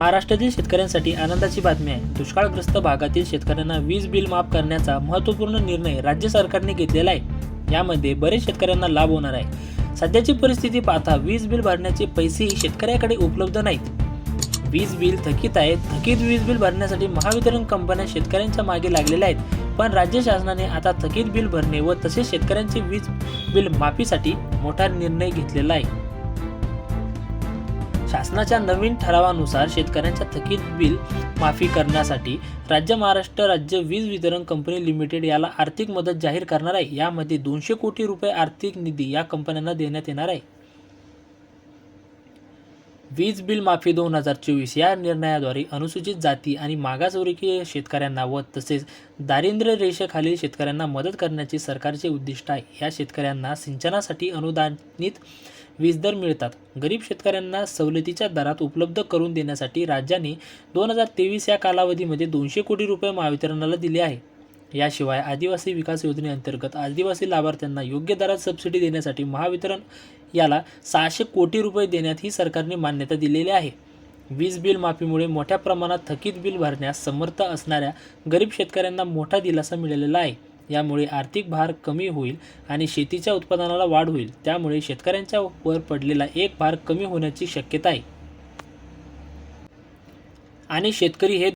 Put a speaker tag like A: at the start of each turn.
A: महाराष्ट्रातील शेतकऱ्यांसाठी आनंदाची बातमी आहे. दुष्काळग्रस्त भागातील शेतकऱ्यांना वीज बिल माफ करण्याचा महत्त्वपूर्ण निर्णय राज्य सरकारने घेतलेला आहे. यामध्ये बरेच शेतकऱ्यांना लाभ होणार आहे. सध्याची परिस्थिती पाहता वीज बिल भरण्याचे पैसेही शेतकऱ्याकडे उपलब्ध नाहीत. वीज बिल थकीत आहे थकीत वीज बिल भरण्यासाठी महावितरण कंपन्या शेतकऱ्यांच्या मागे लागलेल्या आहेत. पण राज्य शासनाने आता थकीत बिल भरणे व तसेच शेतकऱ्यांचे वीज बिल माफीसाठी मोठा निर्णय घेतलेला आहे. शासनाच्या नवीन ठरावानुसार शेतकऱ्यांच्या थकीत बिल माफी करण्यासाठी राज्य महाराष्ट्र राज्य वीज वितरण कंपनी लिमिटेड याला आर्थिक मदत जाहीर करणार आहे. यामध्ये दोनशे कोटी रुपये आर्थिक निधी या कंपन्यांना देण्यात येणार आहे. वीज बिल माफी दोन हजार चोवीस या निर्णयाद्वारे अनुसूचित जाती आणि मागासवर्गीय शेतकऱ्यांना व तसेच दारिद्र्य रेषेखालील शेतकऱ्यांना मदत करण्याचे सरकारचे उद्दिष्ट आहे. या शेतकऱ्यांना सिंचनासाठी अनुदानित वीज दर मिळतात. गरीब शेतकऱ्यांना सवलतीच्या दरात उपलब्ध करून देण्यासाठी राज्याने दोन हजार तेवीस या कालावधीमध्ये दोनशे कोटी रुपये महावितरणाला दिले आहे. याशिवाय आदिवासी विकास योजनेअंतर्गत आदिवासी लाभार्थ्यांना योग्य दरात सबसिडी देण्यासाठी महावितरण याला सहाशे कोटी रुपये देण्यात ही सरकारने मान्यता दिलेली आहे. वीज बिल माफीमुळे मोठ्या प्रमाणात थकीत बिल भरण्यास समर्थ असणाऱ्या गरीब शेतकऱ्यांना मोठा दिलासा मिळालेला आहे. यामुळे आर्थिक भार कमी होईल आणि शेतीच्या उत्पादनाला वाढ होईल. त्यामुळे शेतकऱ्यांच्या वर पडलेला एक भार कमी होण्याची शक्यता आहे. आणि शेतकरी हे